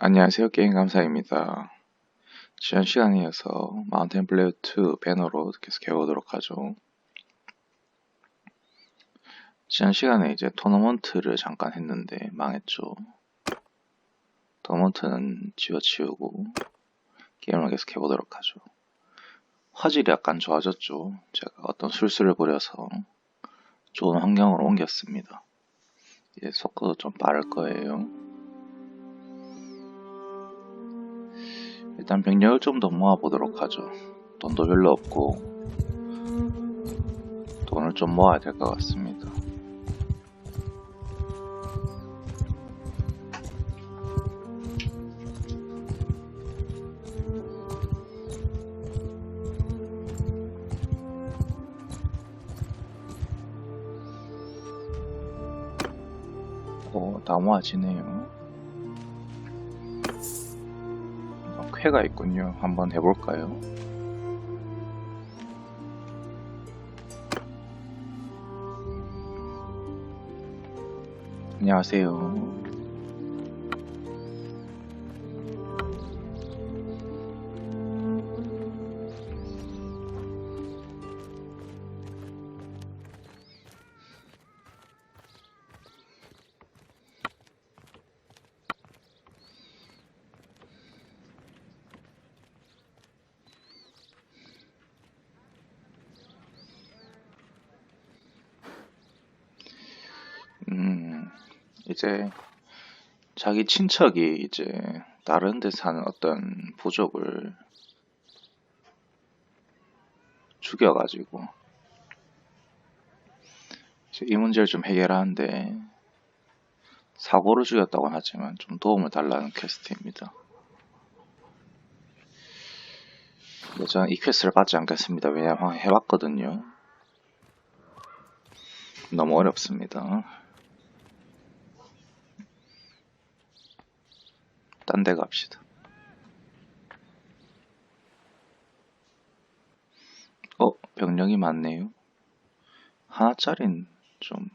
안녕하세요. 게임 감사입니다. 지난 시간에 이어서 마운틴 블레어 2 배너로 계속 해보도록 하죠. 지난 시간에 이제 토너먼트를 잠깐 했는데 망했죠. 토너먼트는 지워치우고 게임을 계속 해보도록 하죠. 화질이 약간 좋아졌죠. 제가 어떤 술수를 부려서 좋은 환경으로 옮겼습니다. 이제 속도도 좀 빠를 거예요. 일단 병력을 좀 더 모아보도록 하죠. 돈도 별로 없고 돈을 좀 모아야 될 것 같습니다. 오, 다 모아지네요. 어, 쾌가 있군요. 한번 해볼까요? 안녕하세요. 이제 자기 친척이 이제 다른 데 사는 어떤 부족을 죽여가지고 이 문제를 좀 해결하는데 사고를 죽였다고 하지만 좀 도움을 달라는 퀘스트입니다. 저는 이 퀘스트를 받지 않겠습니다. 왜냐하면 해봤거든요. 너무 어렵습니다. 딴 데 갑시다. 어, 병력이 많네요. 하나짜린 좀.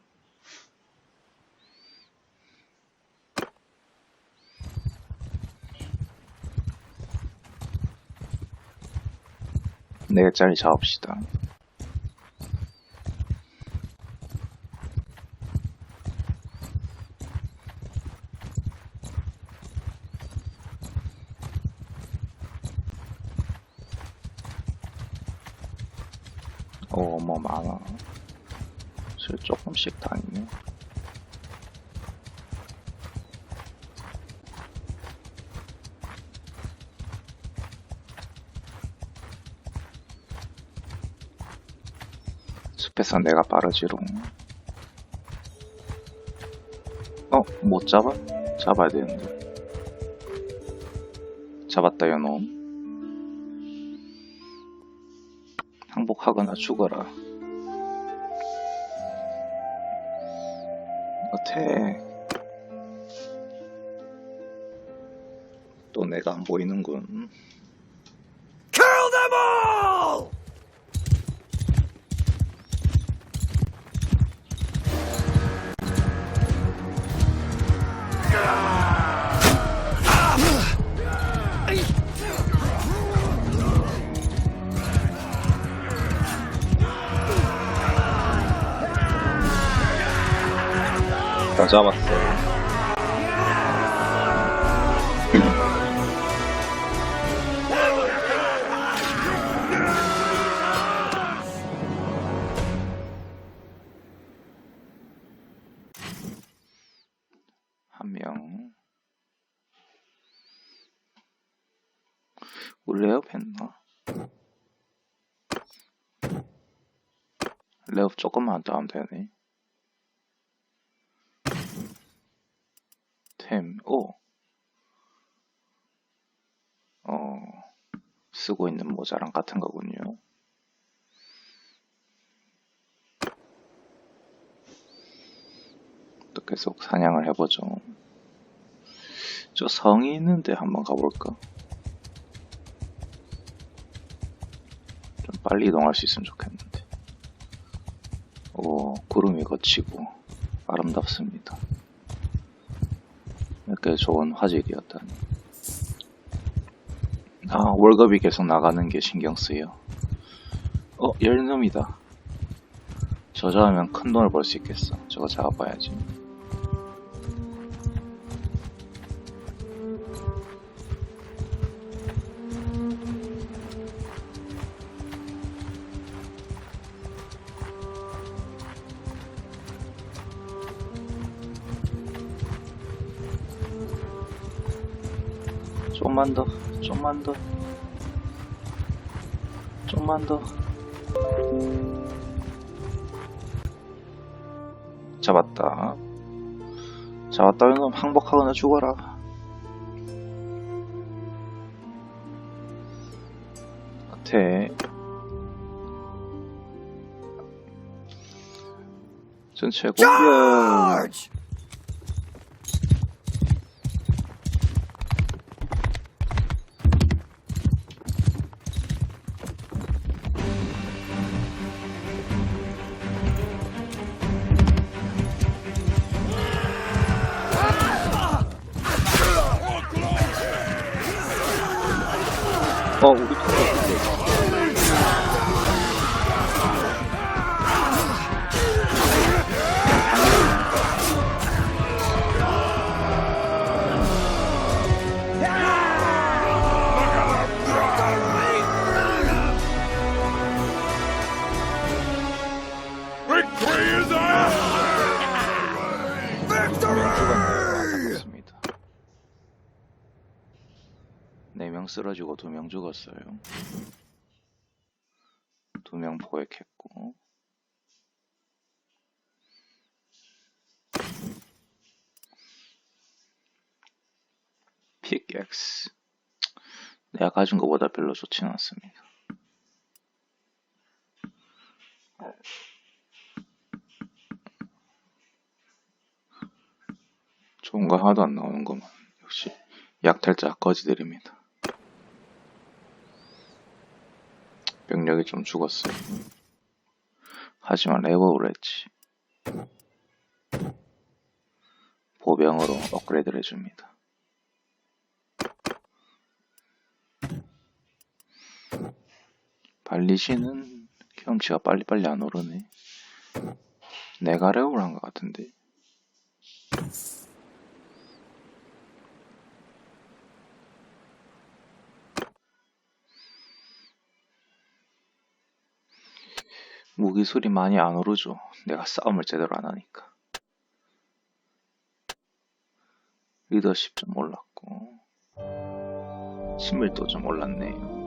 네 개짜리 잡읍시다. 오, 뭐 많아. 술 조금씩 다니네. 숲에서 내가 빠르지롱. 어, 못 잡아? 잡아야 되는데. 잡았다, 요놈. 항복하거나 죽어라. 어태. 또 내가 안 보이는군. 레업 했나? 레업 조금만 더 하면 되네. 템, 오. 어, 쓰고 있는 모자랑 같은 거군요. 또 계속 사냥을 해보죠. 저 성이 있는데 한번 가볼까? 빨리 이동할 수 있으면 좋겠는데. 오, 구름이 거치고 아름답습니다. 이렇게 좋은 화질이었다니. 아, 월급이 계속 나가는 게 신경 쓰여. 어, 열놈이다. 저자하면 큰 돈을 벌 수 있겠어. 저거 잡아봐야지. 좀만 더, 좀만 더, 좀만 더. 잡았다. 잡았다, 이놈 항복하거나 죽어라. 돼. 전체 공격. 쓰러지고 2명 죽었어요. 2명 포획했고 픽엑스 내가 가진 것보다 별로 좋진 않습니다. 좋은 거 하나도 안 나오는 것만 역시 약탈자 거지들입니다. 병력이 좀 죽었어요. 하지만 레버를 했지. 보병으로 업그레이드를 해줍니다. 발리시는 경험치가 빨리빨리 안 오르네. 내가 레오를 한 것 같은데. 무기술이 많이 안 오르죠. 내가 싸움을 제대로 안 하니까. 리더십 좀 올랐고, 친밀도 좀 올랐네요.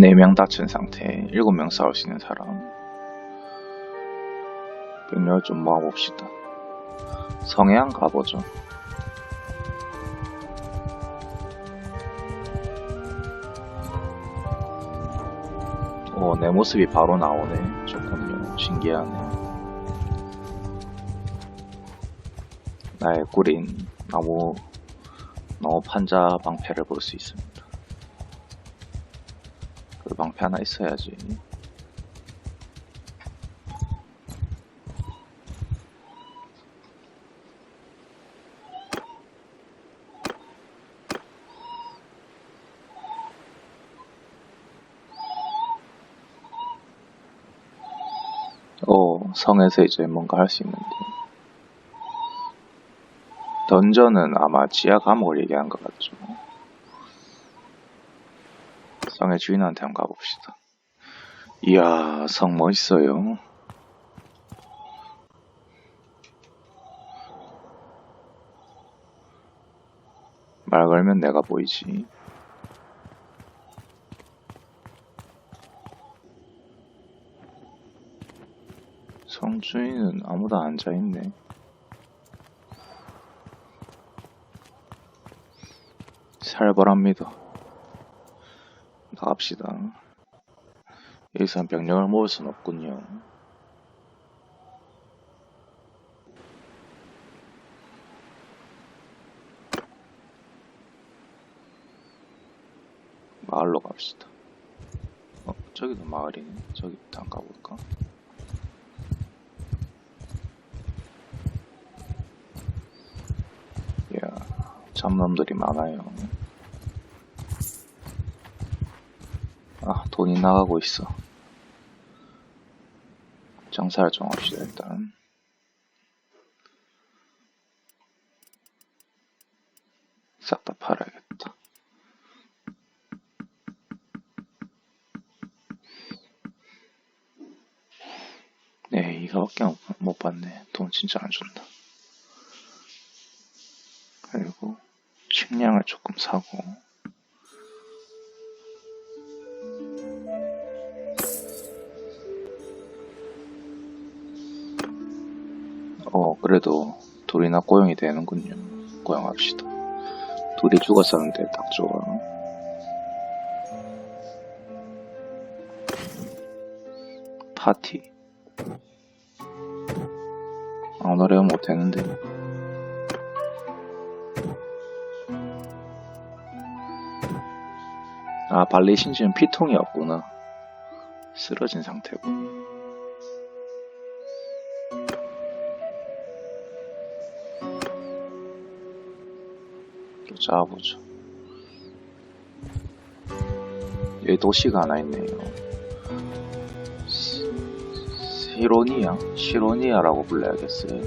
네명 다친 상태, 일곱 명 싸울 수 있는 사람. 병력을 좀 모아봅시다. 성해안 가보죠. 오, 내 모습이 바로 나오네. 좋군요. 신기하네. 나의 꾸린 나무, 나무 판자 방패를 볼 수 있습니다. 하나 있어야지. 어, 성에서 이제 뭔가 할 수 있는데. 던전은 아마 지하 감옥을 얘기한 것 같죠. 성의 주인한테 한번 가봅시다. 이야, 성 멋있어요. 말 걸면 내가 보이지. 성 주인은 아무도 안 앉아있네. 살벌합니다. 나갑시다. 여기서 한 병력을 모을 순 없군요. 마을로 갑시다. 어, 저기도 마을이네. 저기 일단 가볼까? 야, 잡놈들이 많아요. 돈이 나가고 있어. 장사를 좀 합시다, 일단. 싹 다 팔아야겠다. 네, 이거밖에 못- 못 받네. 돈 진짜 안 준다. 그리고 식량을 조금 사고 어 그래도 둘이나 고용이 되는군요. 고용합시다. 둘이 죽었었는데 딱 좋아. 파티. 아, 노래 못했는데. 아, 발리 신지는 피통이 없구나. 쓰러진 상태고. 또 잡아보죠. 여기 도시가 하나 있네요. 시- 시로니아? 시로니아라고 불러야겠어요.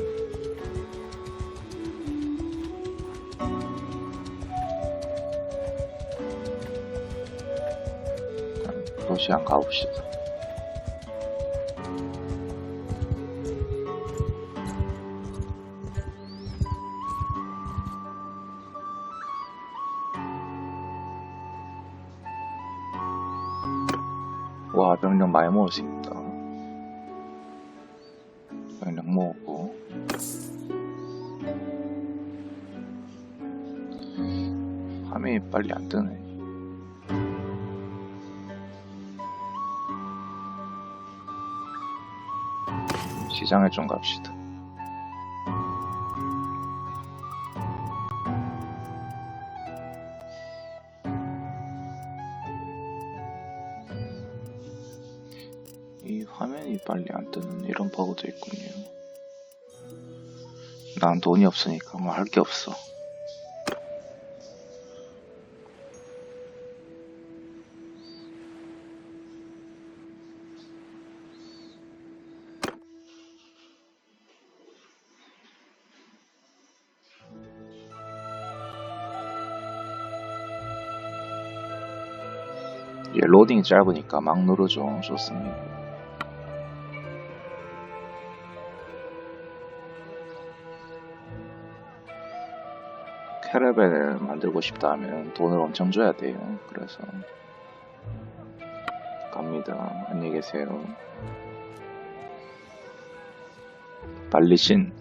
도시 한 가봅시다. 많이 모았습니다. 병력 모으고. 화면이 빨리 안 뜨네. 시장에 좀 갑시다. 뜨는 이런 버그도 있군요. 난 돈이 없으니까 뭐 할 게 없어. 예, 로딩이 짧으니까 막 누르죠. 좋습니다. 캐러밴을 만들고 싶다 하면 돈을 엄청 줘야 돼요. 그래서 갑니다. 안녕히 계세요. 발리신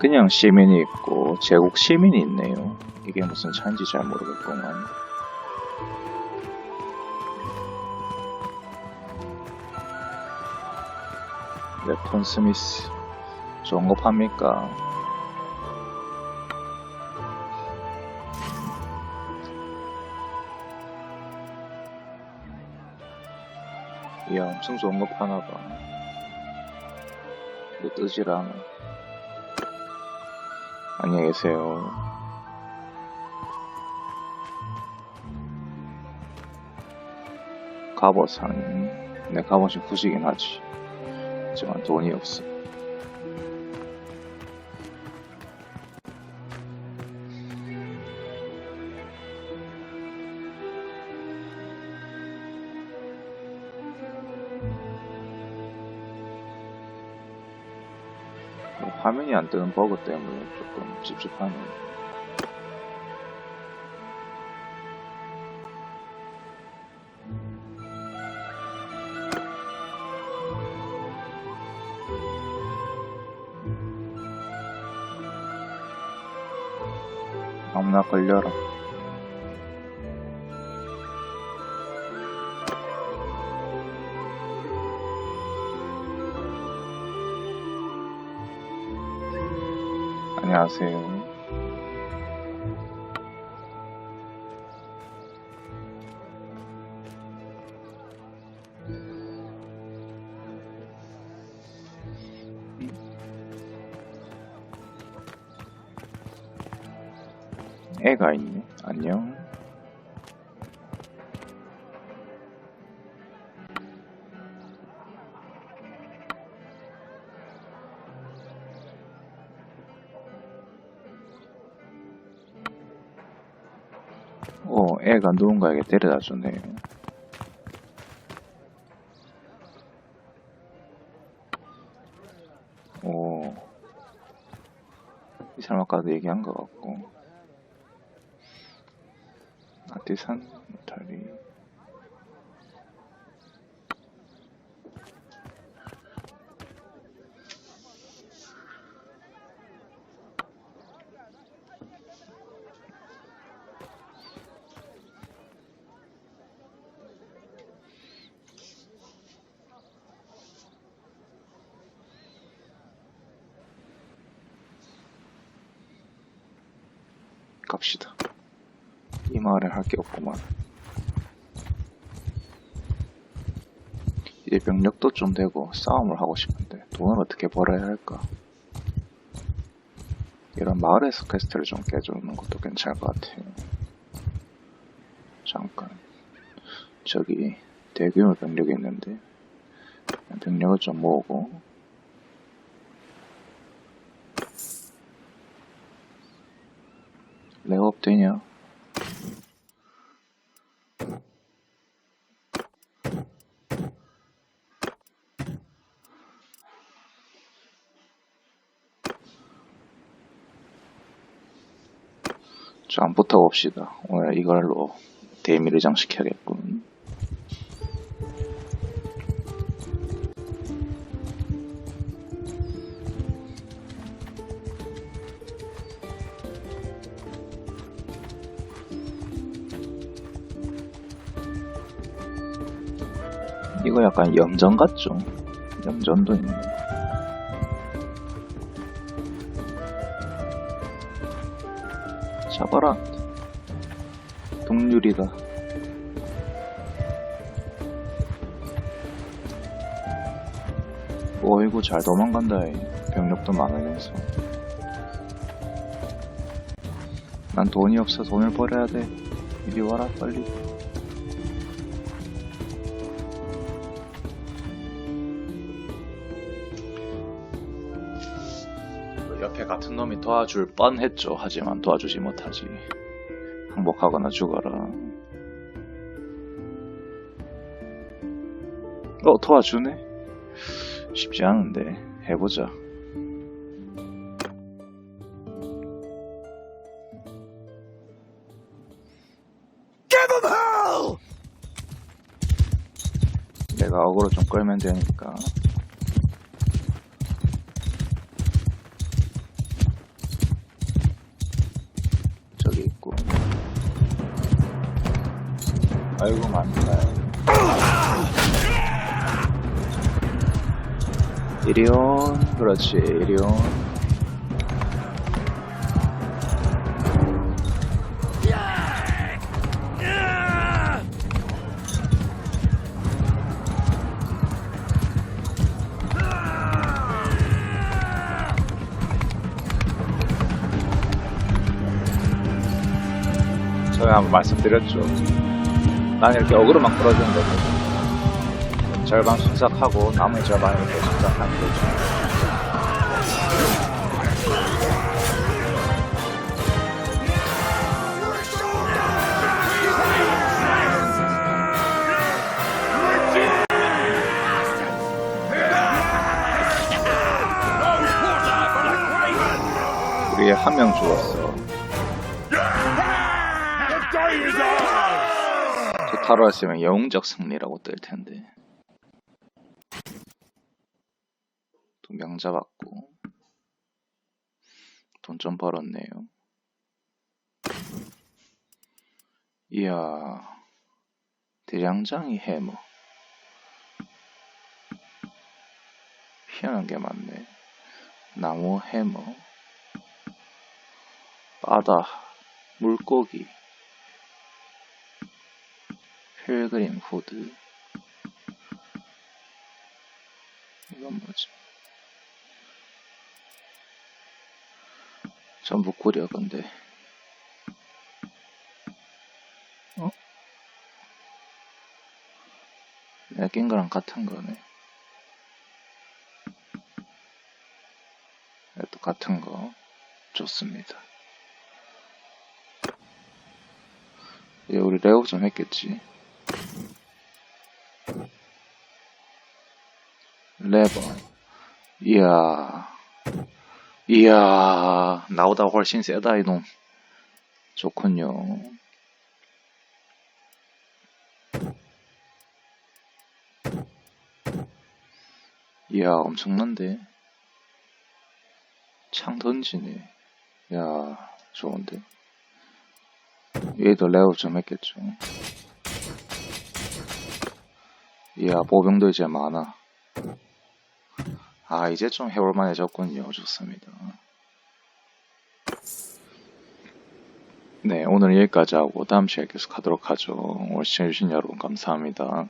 그냥 시민이 있고 제국 시민이 있네요. 이게 무슨 차인지 잘 모르겠구만. 웨폰 스미스 좋은 거 팝니까? 이야 엄청 좋은 거 파나봐. 이거 뜨질 않아. 안녕히 계세요. 갑옷은 내 갑옷이 부시긴 하지. 하지만 돈이 없어. 화면이 안 뜨는 버그 때문에 조금 찝찝하네요. 아무나 걸려라. 안녕하세요. 애가 있네. 안녕. 어, 애가 누군가에게 데려다 주네요. 오, 이 사람 아까도 얘기한 것 같고. 아티산 다리. 갑시다. 이 마을엔 할 게 없구만. 이제 병력도 좀 되고 싸움을 하고 싶은데 돈을 어떻게 벌어야 할까? 이런 마을에서 퀘스트를 좀 깨주는 것도 괜찮을 것 같아요. 잠깐. 저기 대규모 병력이 있는데 병력을 좀 모으고 레업 되냐? 자, 한번 붙어봅시다. 오늘 이걸로 대미를 장시켜야겠군. 이거 약간 염전 같죠? 염전도 있네. 잡아라. 동률이다. 어이구 잘 도망간다. 이. 병력도 많으면서. 난 돈이 없어 돈을 벌어야 돼. 이리 와라 빨리. 놈이 도와줄 뻔했죠. 하지만 도와주지 못하지. 항복하거나 죽어라. 어, 도와주네? 쉽지 않은데. 해보자. 내가 어그로 좀 끌면 되니까. 이리온, 그렇지, 이리온. 전에 한번 말씀드렸죠. 난 이렇게 어그로만 끌어주는 거거든. 절반 순삭하고 나머지 절반을 이렇게 순삭하는 거죠. 우리 한명 죽었어. 저 타로 했으면 영웅적 승리라고 뜰 텐데. 두명 잡았고. 돈 좀 벌었네요. 이야. 대장장이 해머. 희한한 게 많네. 나무 해머. 바다, 물고기, 필그림 후드. 이건 뭐지? 전부 꾸려, 근데. 어? 내가 낀 거랑 같은 거네. 또 같은 거. 좋습니다. 예, 우리 레옥 좀 했겠지. 레버. 이야. 이야. 나보다 훨씬 세다, 이놈. 좋군요. 이야, 엄청난데. 창 던지네. 야, 좋은데. 얘도 레업 좀 했겠죠. 이야, 보병도 이제 많아. 아, 이제 좀 해볼만해졌군요. 좋습니다. 네, 오늘 여기까지 하고 다음 시간에 계속 하도록 하죠. 오늘 시청해주신 여러분 감사합니다.